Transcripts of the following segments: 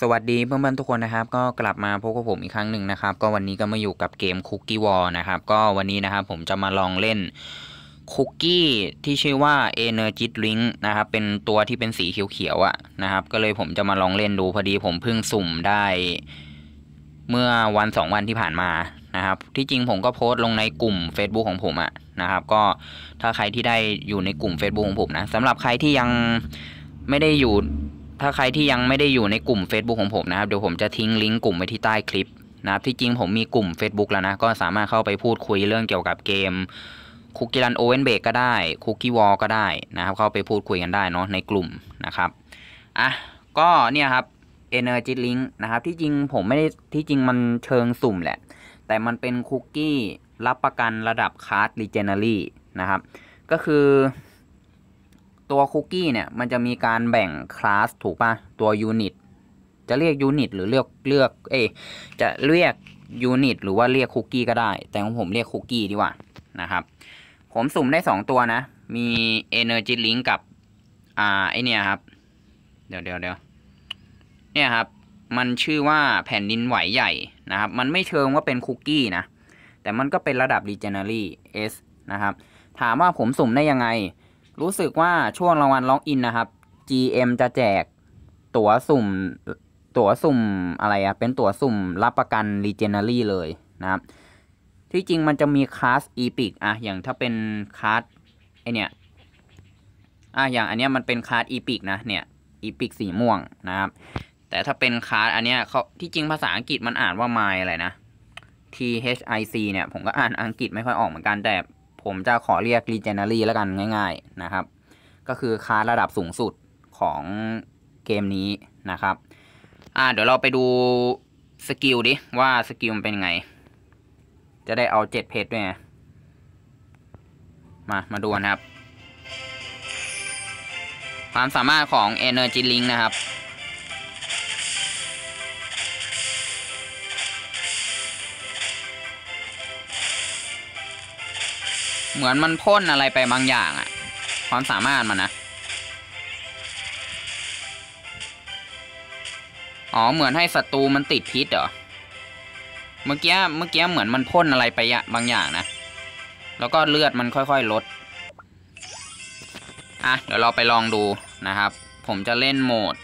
สวัสดีเพื่อนๆทุกคนนะครับ ก็กลับมาพบกับผมอีกครั้งหนึ่งนะครับ ก็วันนี้ก็มาอยู่กับเกม Cookie War นะครับ ก็วันนี้นะครับผมจะมาลองเล่นคุกกี้ที่ชื่อว่า Energy Drink นะครับ เป็นตัวที่เป็นสีเขียวๆอะนะครับ ก็เลยผมจะมาลองเล่นดูพอดีผมเพิ่งสุ่มได้ เมื่อวันสองวันที่ผ่านมานะครับ ที่จริงผมก็โพสต์ลงในกลุ่ม Facebook ของผมอะนะครับ ก็ถ้าใครที่ได้อยู่ในกลุ่ม Facebook ของผมนะสำหรับใครที่ยังไม่ได้อยู่ ถ้าใครที่ยังไม่ได้อยู่ในกลุ่ม Facebook ของผมนะครับเดี๋ยวผมจะทิ้งลิงก์กลุ่มไว้ที่ใต้คลิปนะครับที่จริงผมมีกลุ่ม Facebook แล้วนะ ก็สามารถเข้าไปพูดคุยเรื่องเกี่ยวกับเกมคุกกี้รันโอเวนเบกก็ได้คุกกี้วอลก็ได้นะครับ เข้าไปพูดคุยกันได้เนาะในกลุ่มนะครับอะก็เนี่ยครับ Energy Link นะครับที่จริงผมไม่ได้ที่จริงมันเชิงสุ่มแหละ แต่มันเป็นคุกกี้รับประกันระดับคาร์ดรีเจเนอรี่นะครับ ก็คือ ตัวคุกกี้เนี่ยมันจะมีการแบ่งคลาสถูกปะตัวยูนิตจะเรียกยูนิตหรือเรียกเลือกเอจะเรียกยูนิตหรือว่าเรียกคุกกี้ก็ได้ แต่ของผมเรียกคุกกี้ดีกว่านะครับ ผมสุ่มได้สองตัวนะ มี Energy Link กับ อ่าไอเนี่ยครับ เดี๋ยวเดี๋ยวเดี๋ยวเนี่ยครับ มันชื่อว่าแผ่นดินไหวใหญ่นะครับ มันไม่เชิงว่าเป็นคุกกี้นะ แต่มันก็เป็นระดับ Regenery S นะครับ ถามว่าผมสุ่มได้ยังไง รู้สึกว่าช่วงรางวัลล็อกอินนะครับ GM จะแจกตั๋วสุ่ม ตั๋วสุ่มอะไรอะเป็นตั๋วสุ่มรับประกัน Regenery เลยนะครับ ที่จริงมันจะมีคลาส Epic อะอย่างถ้าเป็นคลาสไอเนี่ยอะอย่างอันเนี้ยมันเป็นคลาส Epic นะเนี่ย Epic สีม่วงนะครับ แต่ถ้าเป็นคลาสอันเนี้ยเขาที่จริงภาษาอังกฤษมันอ่านว่า My อะไรนะ T H I C เนี่ยผมก็อ่านอังกฤษไม่ค่อยออกเหมือนกันแต่ ผมจะขอเรียก Regenery แล้วกันง่ายๆนะครับ ก็คือคลาระดับสูงสุดของเกมนี้นะครับ อ่าเดี๋ยวเราไปดูสกิลดิ ว่าสกิลมันเป็นไง จะได้เอาเจ็ดเพชรด้วยมา มาดูนะครับ ความสามารถของ Energy Link นะครับ เหมือนมันพ่นอะไรไปบางอย่างอะความสามารถมันนะอ๋อเหมือนให้ศัตรูมันติดพิษเหรอเมื่อกี้เมื่อกี้เหมือนมันพ่นอะไรไปอะบางอย่างนะแล้วก็เลือดมันค่อยๆลดอะเดี๋ยวเราไปลองดูนะครับ ผมจะเล่นโหมด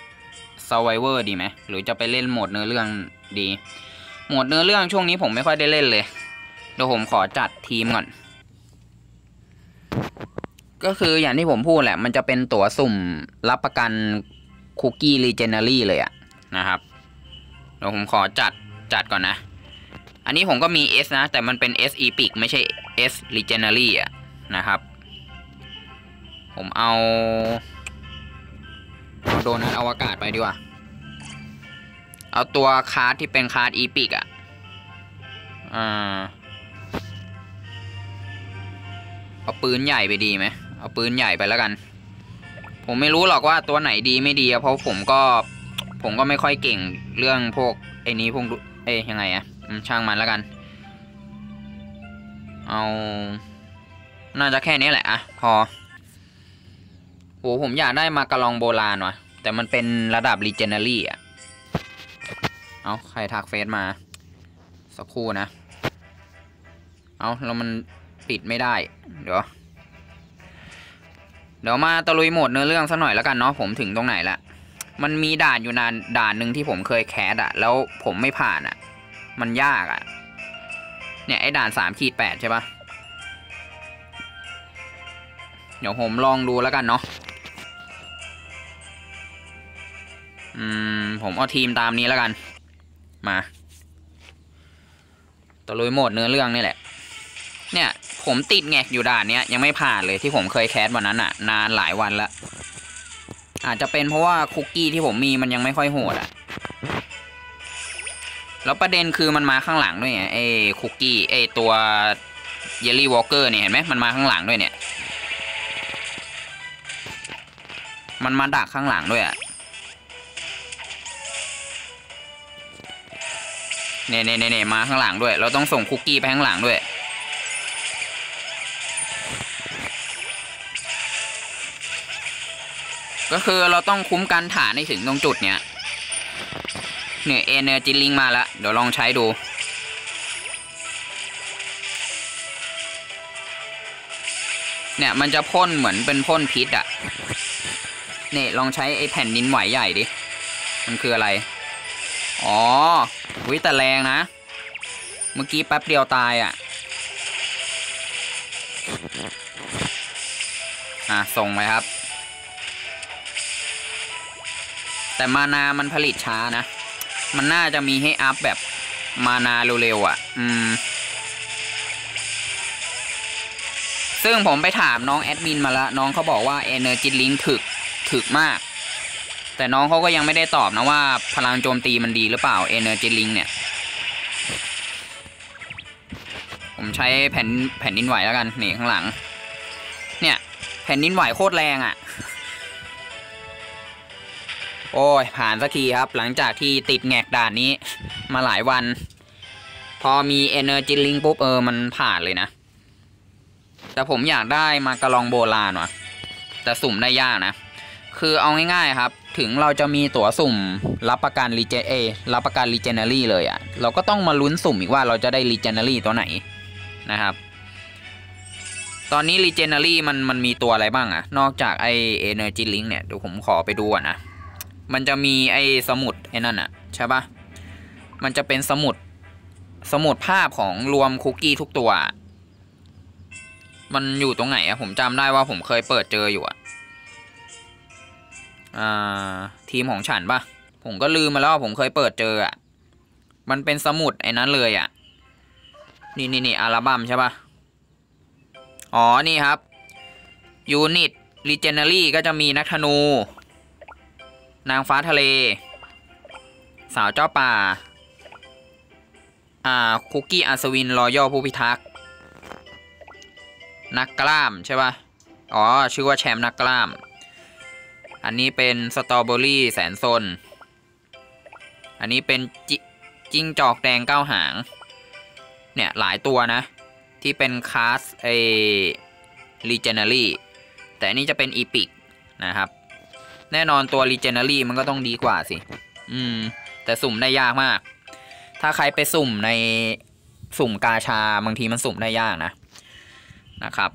Survivor ดีไหมหรือจะไปเล่นโหมดเนื้อเรื่องดี โหมดเนื้อเรื่องช่วงนี้ผมไม่ค่อยได้เล่นเลยเดี๋ยวผมขอจัดทีมก่อน ก็คืออย่างที่ผมพูดแหละ มันจะเป็นตั๋วสุ่มรับประกันคุกกี้รีเจเนอรี่เลยอะนะครับเดี๋ยวผมขอจัดจัดก่อนนะ อันนี้ผมก็มี S นะ แต่มันเป็น S Epic ไม่ใช่ S Legendary อะนะครับ ผมเอาเอาโดนัทอวกาศไปดีกว่า เอาตัวคาร์ดที่เป็นคาร์ด Epic อะอ่าเอาปืนใหญ่ไปดีไหม เอาปืนใหญ่ไปแล้วกัน ผมไม่รู้หรอกว่าตัวไหนดีไม่ดีเพราะผมก็ผมก็ไม่ค่อยเก่งเรื่องพวกไอ้นี้พวกเอ้ยยังไงอะช่างมันแล้วกัน เอา น่าจะแค่นี้แหละอะพอโหผมอยากได้มากระลองโบราณว่ะ แต่มันเป็นระดับ Legendary อะเอาใครทักเฟซมา สักครู่นะ เอาแล้วมันปิดไม่ได้ เดี๋ยว เดี๋ยวมาตะลุยโหมดเนื้อเรื่องสักหน่อยแล้วกันเนาะผมถึงตรงไหนละมันมีด่านอยู่นานด่านหนึ่งที่ผมเคยแคสอะแล้วผมไม่ผ่านอะมันยากอะเนี่ยไอ้ด่านสามขีดแปดใช่ปะเดี๋ยวผมลองดูแล้วกันเนาะอืมผมเอาทีมตามนี้แล้วกัน มาตะลุยโหมดเนื้อเรื่องนี่แหละ เนี่ย ผมติดแงกอยู่ด่านเนี้ยยังไม่ผ่านเลยที่ผมเคยแคสวันนั้นอะนานหลายวันแล้วอาจจะเป็นเพราะว่าคุกกี้ที่ผมมีมันยังไม่ค่อยโหดอะแล้วประเด็นคือมันมาข้างหลังด้วยไงไอ้คุกกี้ไอ้ตัวเยลลี่วอลเกอร์เนี่ยเห็นไหมมันมาข้างหลังด้วยเนี่ย มันมาดักข้างหลังด้วยอะเนี่ยเนี่ยเนี่ยมาข้างหลังด้วย เราต้องส่งคุกกี้ไปข้างหลังด้วย ก็คือเราต้องคุ้มกันฐานให้ถึงตรงจุดเนี้ยเนี่ยเอเนอร์จิลิงมาแล้วเดี๋ยวลองใช้ดูเนี่ยมันจะพ่นเหมือนเป็นพ่นพิษอะเนี่ยลองใช้ไอ้แผ่นดินไหวใหญ่ดิ มันคืออะไร อ๋อวิแต่แรงนะ เมื่อกี้แป๊บเดียวตายอะอะ ส่งไปครับ แต่มานามันผลิตช้านะ มันน่าจะมีให้อัพแบบมานาเร็วๆอะ่ะ อืม ซึ่งผมไปถามน้องแอดมินมาแล้วน้องเขาบอกว่า Energy Link ถึกถึกมาก แต่น้องเขาก็ยังไม่ได้ตอบนะว่า พลังโจมตีมันดีหรือเปล่า Energy Link เนี่ย ผมใช้แผ่นแผ่นดินไหวแล้วกัน นี่ข้างหลัง เนี่ย แผ่นดินไหวโคตรแรงอะ่ะ โอ้ย ผ่านสักทีครับ หลังจากที่ติดแงกด่านนี้ มาหลายวัน พอมี Energy Link ปุ๊บ เออ มันผ่านเลยนะ แต่ผมอยากได้มากระลองโบราณว่ะ แต่สุ่มได้ยากนะ คือเอาง่ายๆครับ ถึงเราจะมีตั๋วสุ่ม รับประกันรีเจเอรับประกันรีเจเนอรี่เลยอะ่ะ เราก็ต้องมาลุ้นสุ่มอีกว่าเราจะได้รีเจเนอรี่ตัวไหนนะครับตอนนี้รีเจเนอรี่มันมันมีตัวอะไรบ้างอะนอกจากไอ Energy Link เนี่ยเดี๋ยวผมขอไปดูอะนะ มันจะมีไอ้สมุดไอ้นั่นอะใช่ปะมันจะเป็นสมุดสมุดภาพของรวมคุกกี้ทุกตัว มันอยู่ตรงไหนอะผมจำได้ว่าผมเคยเปิดเจออยู่อะอ่าทีมของฉันปะผมก็ลืมมาแล้วว่าผมเคยเปิดเจออะมันเป็นสมุดไอ้นั้นเลยอะนี่นี่นี่อัลบั้มใช่ปะอ๋อ นี่ครับยูนิตรีเจนเนอรี่ก็จะมีนักธนู นางฟ้าทะเล สาวเจ้าป่า อ่า คุกกี้อัศวินรอยย่อผู้พิทักษ์ นักกล้ามใช่ป่ะ อ๋อ ชื่อว่าแชมป์นักกล้าม อันนี้เป็นสตรอเบอรี่แสนซน อันนี้เป็นจิจิ้งจอกแดงเก้าหาง เนี่ย หลายตัวนะ ที่เป็นคลาสเอรีเจเนอรี่แต่อันนี้จะเป็นอีพิกนะครับ แน่นอนตัว Legendary มันก็ต้องดีกว่าสิ อืม แต่สุ่มได้ยากมาก ถ้าใครไปสุ่มในสุ่มกาชาบางทีมันสุ่มได้ยากนะ นะครับ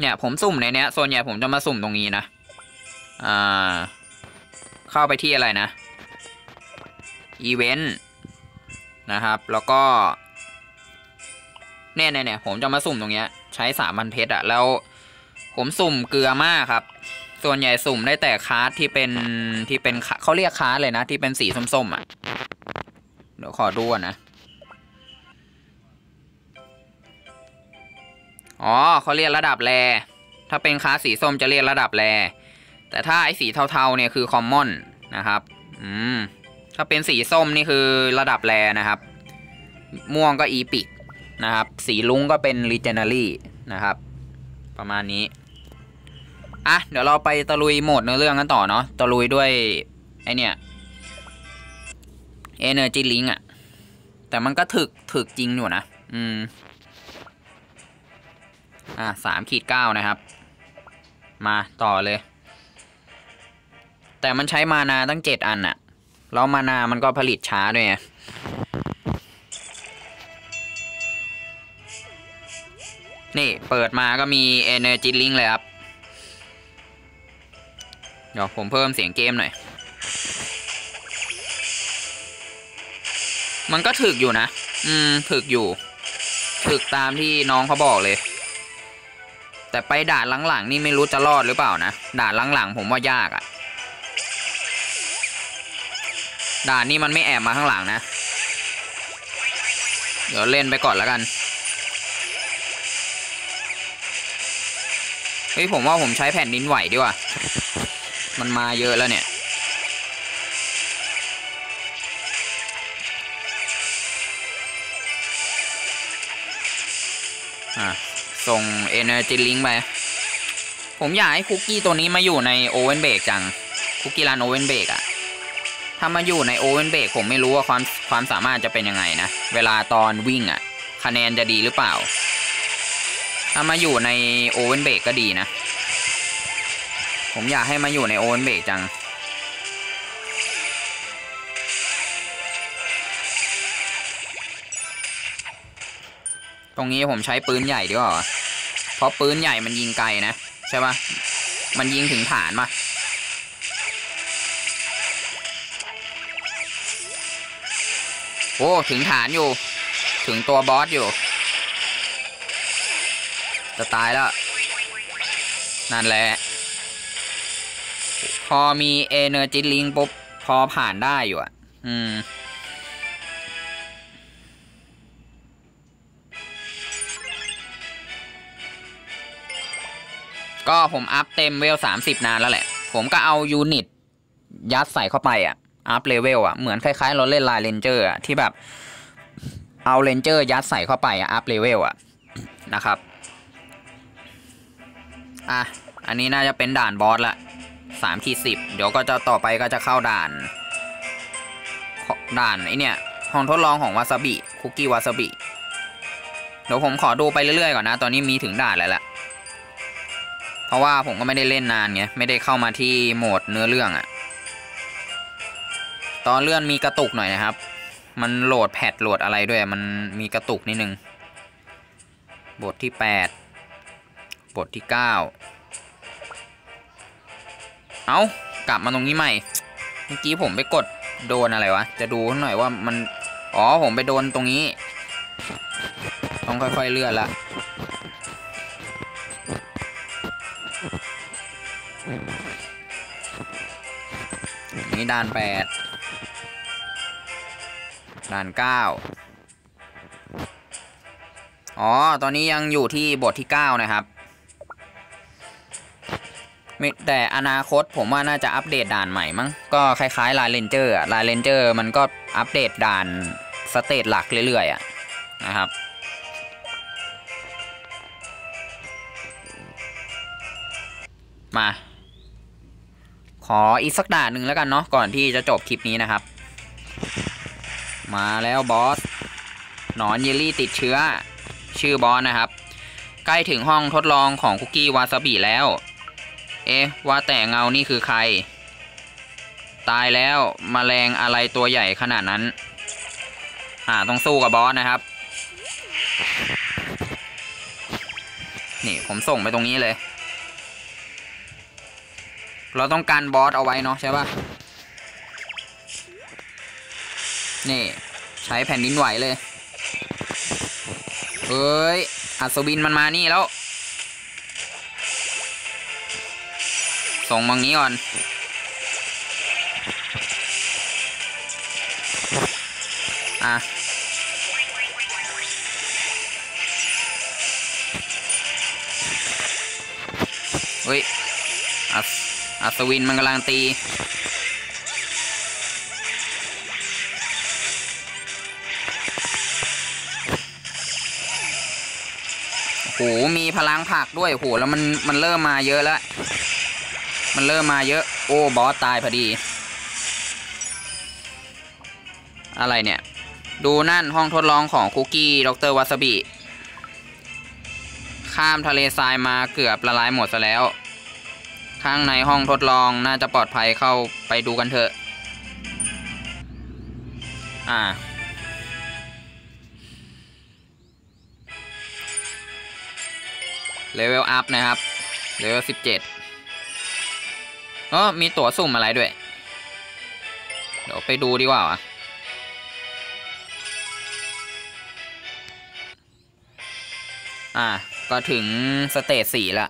เนี่ยผมสุ่มในเนี้ยส่วนใหญ่ผมจะมาสุ่มตรงนี้นะ อ่า เข้าไปที่อะไรนะ อีเวนต์นะครับ แล้วก็เนี่ยเนี่ยเนี่ยผมจะมาสุ่มตรงเนี้ย ใช้สามพันเพชรอะแล้ว ผมสุ่มเกลือมากครับ ส่วนใหญ่สุ่มได้แต่คาร์ดที่เป็นที่เป็นเขาเรียกคาร์ดเลยนะที่เป็นสีส้มๆอะ่ะ เดี๋ยวขอดูนะ อ๋อเขาเรียกระดับแรถ้าเป็นคาร์ดสีส้มจะเรียกระดับแรแต่ถ้าไอ้สีเทาๆเนี่ยคือคอมมอนนะครับ อืม ถ้าเป็นสีส้มนี่คือระดับแรนะครับ ม่วงก็อีพิกนะครับ สีลุงก็เป็นรีเจน a รี่นะครับ ประมาณนี้ อะ เดี๋ยวเราไปตะลุยโหมดเนื้อเรื่องกันต่อเนาะ ตะลุยด้วย ไอเนี่ย Energy Link อะแต่มันก็ถึกถึกจริงอยู่นะ อืม อะสามขีดเก้านะครับ มาต่อเลย แต่มันใช้มานาตั้งเจ็ดอันอะแล้วมานามันก็ผลิตช้าด้วยไงนี่เปิดมาก็มี Energy Link เลยครับ เดี๋ยวผมเพิ่มเสียงเกมหน่อย มันก็ถึกอยู่นะ อืม ถึกอยู่ ถึกตามที่น้องเขาบอกเลย แต่ไปด่านหลังๆนี่ไม่รู้จะรอดหรือเปล่านะ ด่านหลังๆผมว่ายากอะ่ะ ด่านนี้มันไม่แอบมาข้างหลังนะ เดี๋ยวเล่นไปก่อนแล้วกันเฮ้ยผมว่าผมใช้แผ่นดินไหวดีกว่า มันมาเยอะแล้วเนี่ย อะ ส่ง Energy Link ไป ผมอยากให้คุกกี้ตัวนี้มาอยู่ในโอเวนเบกจัง คุกกี้รันโอเวนเบกอะถ้ามาอยู่ในโอเวนเบกผมไม่รู้ว่าความความสามารถจะเป็นยังไงนะ เวลาตอนวิ่งอะคะแนนจะดีหรือเปล่า ถ้ามาอยู่ในโอเวนเบกก็ดีนะ ผมอยากให้มาอยู่ในโอนเบกจัง ตรงนี้ผมใช้ปืนใหญ่ดีกว่าเพราะปืนใหญ่มันยิงไกลนะ ใช่ปะมันยิงถึงฐานมาโอ้ ถึงฐานอยู่ ถึงตัวบอสอยู่ จะตายแล้ว นั่นแหละ อมีเอเนอร์จิลิงปุ๊บ พอผ่านได้อยู่อะ อืม ก็ผมอัพเต็มเวลสามสิบนานแล้วแหละ ผมก็เอายูนิต ยัดใส่เข้าไปอะ อัพเลเวลอะ เหมือนคล้ายๆ เราเล่นลายเลนเจอร์อะ ที่แบบ เอาเลนเจอร์ยัดใส่เข้าไปอะ อัพเลเวลอะ นะครับ อะ อันนี้น่าจะเป็นด่านบอสละ สามขีดสิบเดี๋ยวก็จะต่อไปก็จะเข้าด่าน ด่านไอเนี่ย ห้องทดลองของวาซาบิคุกกี้วาซาบิเดี๋ยวผมขอดูไปเรื่อยๆก่อนนะ ตอนนี้มีถึงด่านแล้วละเพราะว่าผมก็ไม่ได้เล่นนานไงไม่ได้เข้ามาที่โหมดเนื้อเรื่องอะตอนเลื่อนมีกระตุกหน่อยนะครับ มันโหลดแพดโหลดอะไรด้วย มันมีกระตุกนิดนึง บทที่แปดบทที่เก้า เอากลับมาตรงนี้ใหม่ เมื่อกี้ผมไปกดโดนอะไรวะ จะดูหน่อยว่ามัน อ๋อผมไปโดนตรงนี้ ต้องค่อยๆเลื่อนละนี่ด่านแปดด่านเก้าอ๋อ ตอนนี้ยังอยู่ที่บทที่เก้านะครับ แต่อนาคตผมว่าน่าจะอัปเดตด่านใหม่มั้ง ก็คล้ายๆลายเลนเจอร์อะลายเลนเจอร์มันก็อัปเดตด่านสเตจหลักเรื่อยๆอะนะครับ มา ขออีกสักด่านหนึ่งแล้วกันเนาะก่อนที่จะจบคลิปนี้นะครับ มาแล้วบอสหนอนเยลลี่ติดเชื้อ ชื่อบอสนะครับ ใกล้ถึงห้องทดลองของคุกกี้วาซาบิแล้ว เอ๊ะ ว่าแต่เงานี่คือใคร ตายแล้วมแมลงอะไรตัวใหญ่ขนาดนั้น อ่า ต้องสู้กับบอสนะครับ นี่ผมส่งไปตรงนี้เลย เราต้องการบอสเอาไว้เนาะใช่ปะนี่ ใช้แผ่นดินไหวเลย เฮ้ย อัศวินมันมานี่แล้ว ส่งมังนี้ก่อน อะเฮ้ยอัศอัศวินมันกำลังตีโหมีพลังผักด้วยโหแล้วมันมันเริ่มมาเยอะแล้ว มันเริ่มมาเยอะ โอ้บอสตายพอดี อะไรเนี่ย ดูนั่นห้องทดลองของคุกกี้ดรวาซาบิ ข้ามทะเลทรายมาเกือบละลายหมดซะแล้ว ข้างในห้องทดลองน่าจะปลอดภัยเข้าไปดูกันเถอะ อ่าเลเวลอัพนะครับเลเวลสิบเจ็ด เออมีตั๋วสุ่มอะไรด้วย เดี๋ยวไปดูดีกว่าวะอะก็ถึงสเตจสี่ละ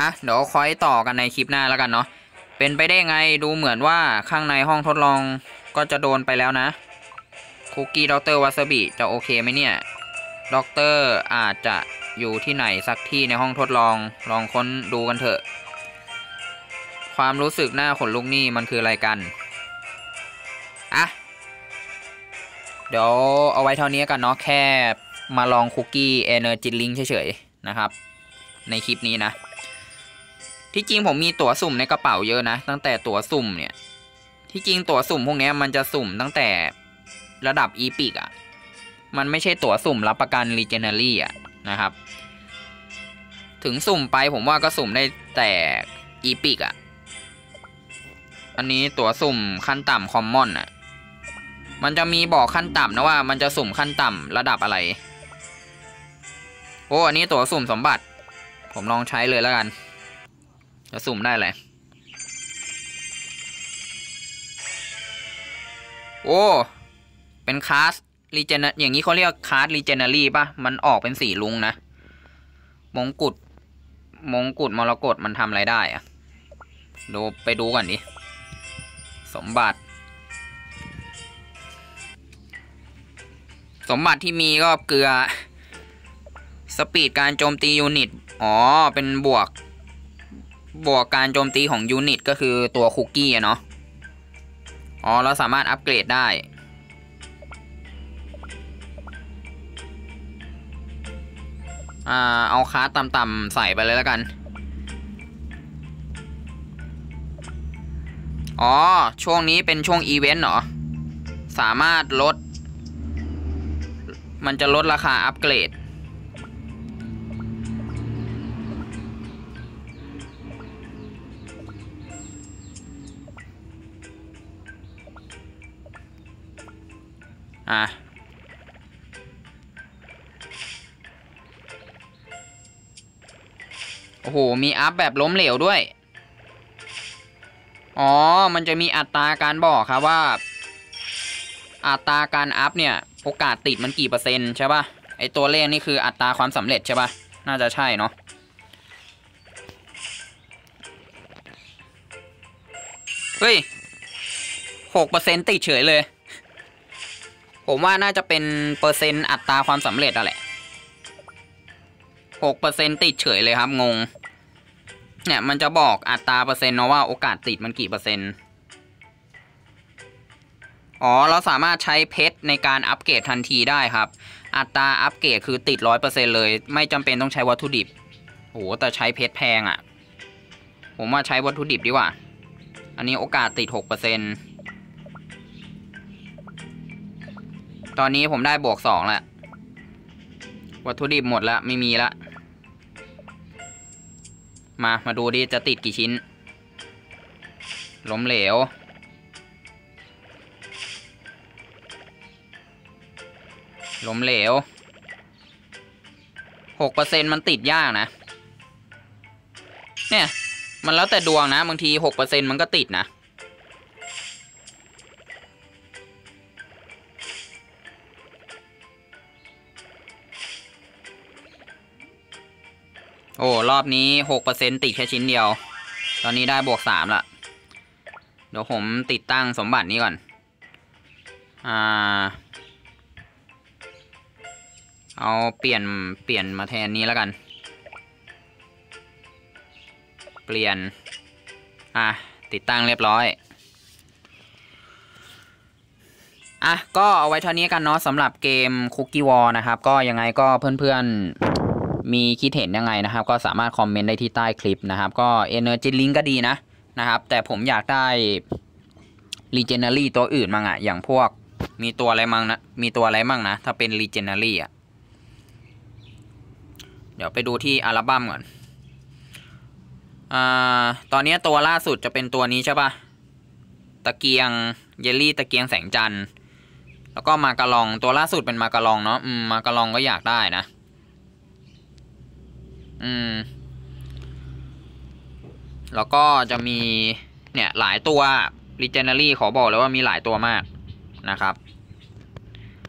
อะเดี๋ยวคอยต่อกันในคลิปหน้าแล้วกันเนาะเป็นไปได้ไงดูเหมือนว่าข้างในห้องทดลองก็จะโดนไปแล้วนะคุกกี้ด็อกเตอร์วาซาบิจะโอเคไหมเนี่ยด็อกเตอร์อาจจะ อยู่ที่ไหนสักที่ในห้องทดลอง ลองค้นดูกันเถอะ ความรู้สึกหน้าขนลุกนี่มันคืออะไรกัน อะ เดี๋ยวเอาไว้เท่านี้กันเนาะแค่มาลองคุกกี้เอเนอร์จิลิงเฉยๆ นะครับ ในคลิปนี้นะ ที่จริงผมมีตั๋วสุ่มในกระเป๋าเยอะนะ ตั้งแต่ตั๋วสุ่มเนี่ย ที่จริงตั๋วสุ่มพวกนี้มันจะสุ่มตั้งแต่ระดับอีพิกอะ มันไม่ใช่ตั๋วสุ่มรับประกันรีเจเนอรี่อะ นะครับ ถึงสุ่มไปผมว่าก็สุ่มได้แต่อีพิกอะอันนี้ตั๋วสุ่มขั้นต่ำคอมมอนอะมันจะมีบอกขั้นต่ำนะว่ามันจะสุ่มขั้นต่ำระดับอะไร โอ้อันนี้ตัวสุ่มสมบัติ ผมลองใช้เลยแล้วกันจะสุ่มได้เลยโอ้ เป็นคลาส รีเจนอย่างนี้เขาเรียกคลาสรีเจน a รี่ป่ะ มันออกเป็นสีลุงนะ มงกุฎ มงกุฎมรกตมันทำอะไรได้อะดูไปดูก่อนดิ สมบัติ สมบัติที่มีก็เกลือ สปีดการโจมตียูนิต อ๋อ เป็นบวก บวกการโจมตีของยูนิต ก็คือตัวคุกกี้อะเนาะ อ๋อ เราสามารถอัปเกรดได้ อ่าเอาคาร์ดต่ำๆใส่ไปเลยแล้วกัน อ๋อ ช่วงนี้เป็นช่วงอีเวนต์เหรอ สามารถลด มันจะลดราคาอัปเกรด อะ โอ้โห มีอัพแบบล้มเหลวด้วย อ๋อ มันจะมีอัตราการบอกครับว่า อัตราการอัพเนี่ย โอกาสติดมันกี่เปอร์เซ็นต์ใช่ปะ่ะ ไอตัวเลขนี่คืออัตราความสำเร็จใช่ปะ่ะ น่าจะใช่เนาะ เฮ้ยหกเปอร์เซ็นต์ติดเฉยเลย ผมว่าน่าจะเป็นเปอร์เซ็นต์อัตราความสำเร็จอะแหละ หกเปอร์เซ็นติดเฉยเลยครับ งง เนี่ยมันจะบอกอัตราเปอร์เซ็นต์เนาะว่าโอกาสติดมันกี่เปอร์เซ็นต์ อ๋อ เราสามารถใช้เพชรในการอัปเกรดทันทีได้ครับ อัตราอัปเกรดคือติดร้อยเปอร์เซ็นเลย ไม่จำเป็นต้องใช้วัตถุดิบโหแต่ใช้เพชรแพงอะ่ะ ผมว่าใช้วัตถุดิบดีกว่า อันนี้โอกาสติดหกเปอร์เซ็นตอนนี้ผมได้บวกสองแล้ววัตถุดิบหมดแล้วไม่มีละ มา มาดูดิ จะติดกี่ชิ้น ล้มเหลว ล้มเหลวหกเปอร์เซ็นมันติดยากนะ เนี่ย มันแล้วแต่ดวงนะ บางทีหกเปอร์เซ็นมันก็ติดนะ รอบนี้หกเปอร์เซ็นติดแค่ชิ้นเดียว ตอนนี้ได้บวกสามละ เดี๋ยวผมติดตั้งสมบัตินี้ก่อน อ่า เอาเปลี่ยนเปลี่ยนมาแทนนี้แล้วกัน เปลี่ยน อะ ติดตั้งเรียบร้อยอะก็เอาไว้เท่านี้กันเนาะสำหรับเกม Cookie War นะครับ ก็ยังไงก็เพื่อนๆ มีคิดเห็นยังไงนะครับ ก็สามารถคอมเมนต์ได้ที่ใต้คลิปนะครับ ก็ Energy Link ก็ดีนะนะครับ แต่ผมอยากได้ Legendary ตัวอื่นมั่งอะอย่างพวกมีตัวอะไรมั่งนะมีตัวอะไรมั่งนะ ถ้าเป็น Legendary อะเดี๋ยวไปดูที่อัลบั้มก่อนอ่าตอนนี้ตัวล่าสุดจะเป็นตัวนี้ใช่ปะตะเกียงเยลลี่ตะเกียงแสงจันทร์แล้วก็มากระลองตัวล่าสุดเป็นมากระลองเนาะมมากระลองก็อยากได้นะ อืม แล้วก็จะมีเนี่ยหลายตัว Legendary ขอบอกเลยว่ามีหลายตัวมากนะครับ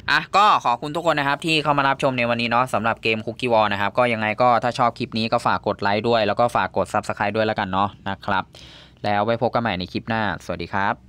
อะก็ขอบคุณทุกคนนะครับที่เข้ามารับชมในวันนี้เนาะสำหรับเกม Cookie Wall นะครับ ก็ยังไงก็ถ้าชอบคลิปนี้ก็ฝากกดไลค์ด้วย แล้วก็ฝากกด Subscribe ด้วยแล้วกันเนาะนะครับ แล้วไว้พบกันใหม่ในคลิปหน้า สวัสดีครับ